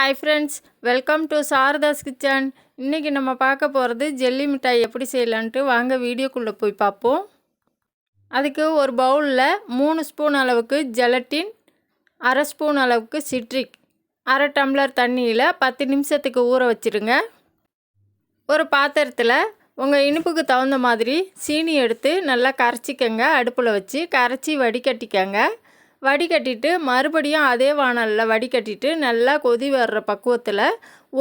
Hi friends welcome to Saradha's kitchen இன்றைக்கி நம்ம பார்க்க போகிறது ஜெல்லி மிட்டாய் எப்படி செய்யலான்ட்டு வாங்க வீடியோக்குள்ளே போய் பார்ப்போம். அதுக்கு ஒரு பவுலில் மூணு ஸ்பூன் அளவுக்கு ஜெலட்டின் அரை ஸ்பூன் அளவுக்கு சிட்ரிக் அரை டம்ளர் தண்ணியில் பத்து நிமிஷத்துக்கு ஊற வச்சுருங்க. ஒரு பாத்திரத்தில் உங்கள் இனிப்புக்கு தகுந்த மாதிரி சீனி எடுத்து நல்லா கரைச்சிக்கங்க அடுப்பில் வச்சு கரைச்சி வடிகட்டிக்கங்க. வடிகட்டிட்டு மறுபடியும் அதே வானலில் வடிகட்டிட்டு நல்லா கொதி வர்ற பக்குவத்தில்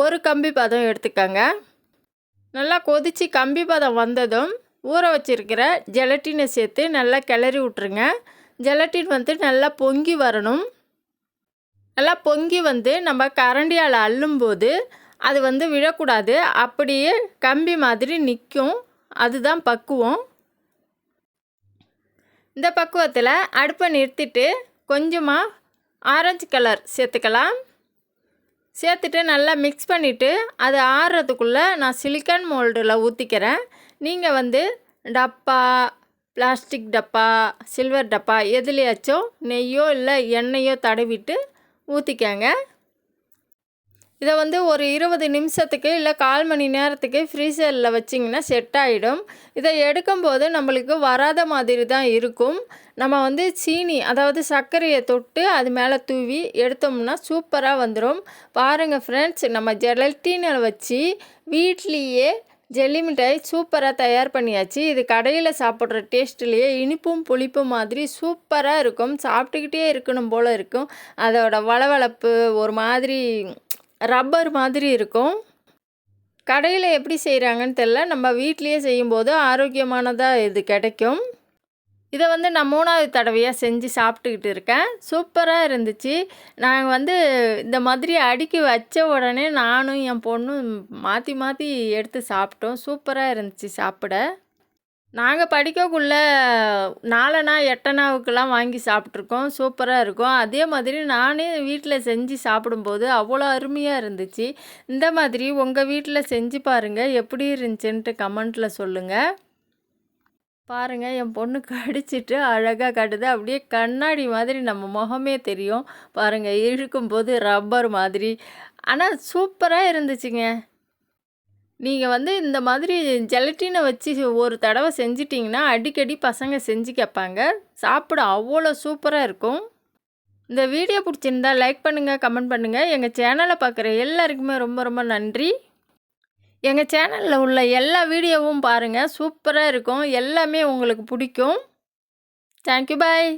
ஒரு கம்பி பதம் எடுத்துக்கங்க. நல்லா கொதித்து கம்பி பதம் வந்ததும் ஊற வச்சுருக்கிற ஜெலட்டினை சேர்த்து நல்லா கிளறி விட்ருங்க ஜெலட்டின் வந்து நல்லா பொங்கி வரணும். நல்லா பொங்கி வந்து நம்ம கரண்டியால் அள்ளும்போது அது வந்து விழக்கூடாது. அப்படியே கம்பி மாதிரி நிற்கும் அதுதான் பக்குவம். இந்த பக்குவத்தில் அடுப்பை நிறுத்திட்டு கொஞ்சமாக ஆரஞ்சு கலர் சேர்த்துக்கலாம். சேர்த்துட்டு நல்லா மிக்ஸ் பண்ணிவிட்டு அது ஆறுறதுக்குள்ளே நான் சிலிக்கான் மோல்டில் ஊற்றிக்கிறேன் நீங்கள் வந்து டப்பா பிளாஸ்டிக் டப்பா சில்வர் டப்பா எதுலையாச்சும் நெய்யோ இல்லை எண்ணெயோ தடவிட்டு ஊற்றிக்கங்க இதை வந்து ஒரு இருபது நிமிஷத்துக்கு இல்லை கால் மணி நேரத்துக்கு ஃப்ரீசரில் வச்சிங்கன்னா செட் ஆகிடும் இதை எடுக்கும்போது நம்மளுக்கு வராத மாதிரி தான் இருக்கும். நம்ம வந்து சீனி அதாவது சர்க்கரையை தொட்டு அது மேலே தூவி எடுத்தோம்னா சூப்பராக வந்துடும் பாருங்கள் ஃப்ரெண்ட்ஸ் நம்ம ஜெலட்டினில் வச்சு வீட்லேயே ஜெல்லி மிட்டாய் சூப்பராக தயார் பண்ணியாச்சு. இது கடையில் சாப்பிட்ற டேஸ்ட்லேயே இனிப்பும் புளிப்பும் மாதிரி சூப்பராக இருக்கும். சாப்பிட்டுக்கிட்டே இருக்கணும் போல் இருக்கும். அதோட வளவளப்பு ஒரு மாதிரி ரப்பர் மாதிரி இருக்கும். கடையில் எப்படி செய்கிறாங்கன்னு தெரில நம்ம வீட்லேயே செய்யும்போது ஆரோக்கியமானதாக இது கிடைக்கும். இதை வந்து நான் மூணாவது தடவையாக செஞ்சு சாப்பிட்டுக்கிட்டு இருக்கேன். சூப்பராக இருந்துச்சு. நாங்கள் வந்து இந்த மாதிரி அடுக்கி வச்ச உடனே நானும் என் பொண்ணும் மாற்றி மாற்றி எடுத்து சாப்பிட்டோம். சூப்பராக இருந்துச்சு சாப்பிட. நாங்கள் படிக்கக்குள்ள நாலனா எட்டனாவுக்கெல்லாம் வாங்கி சாப்பிட்ருக்கோம் சூப்பராக இருக்கும். அதே மாதிரி நானே வீட்டில் செஞ்சு சாப்பிடும்போது அவ்வளோ அருமையாக இருந்துச்சு. இந்த மாதிரி உங்கள் வீட்டில் செஞ்சு பாருங்கள் எப்படி இருந்துச்சுன்ட்டு கமெண்ட்டில் சொல்லுங்கள் பாருங்கள் என் பொண்ணு கடிச்சிட்டு அழகாக கட்டுது. அப்படியே கண்ணாடி மாதிரி நம்ம முகமே தெரியும். பாருங்கள் இழுக்கும்போது ரப்பர் மாதிரி. ஆனால் சூப்பராக இருந்துச்சுங்க. நீங்கள் வந்து இந்த மாதிரி ஜெலட்டினை வச்சு ஒரு தடவை செஞ்சிட்டிங்கன்னா அடிக்கடி பசங்க செஞ்சு கேட்பாங்க. சாப்பிட அவ்வளோ சூப்பராக இருக்கும். இந்த வீடியோ பிடிச்சிருந்தா லைக் பண்ணுங்கள் கமெண்ட் பண்ணுங்கள் எங்கள் சேனலை பார்க்குற எல்லாருக்குமே ரொம்ப ரொம்ப நன்றி. எங்கள் சேனலில் உள்ள எல்லா வீடியோவும் பாருங்கள் சூப்பராக இருக்கும். எல்லாமே உங்களுக்கு பிடிக்கும். Thank you bye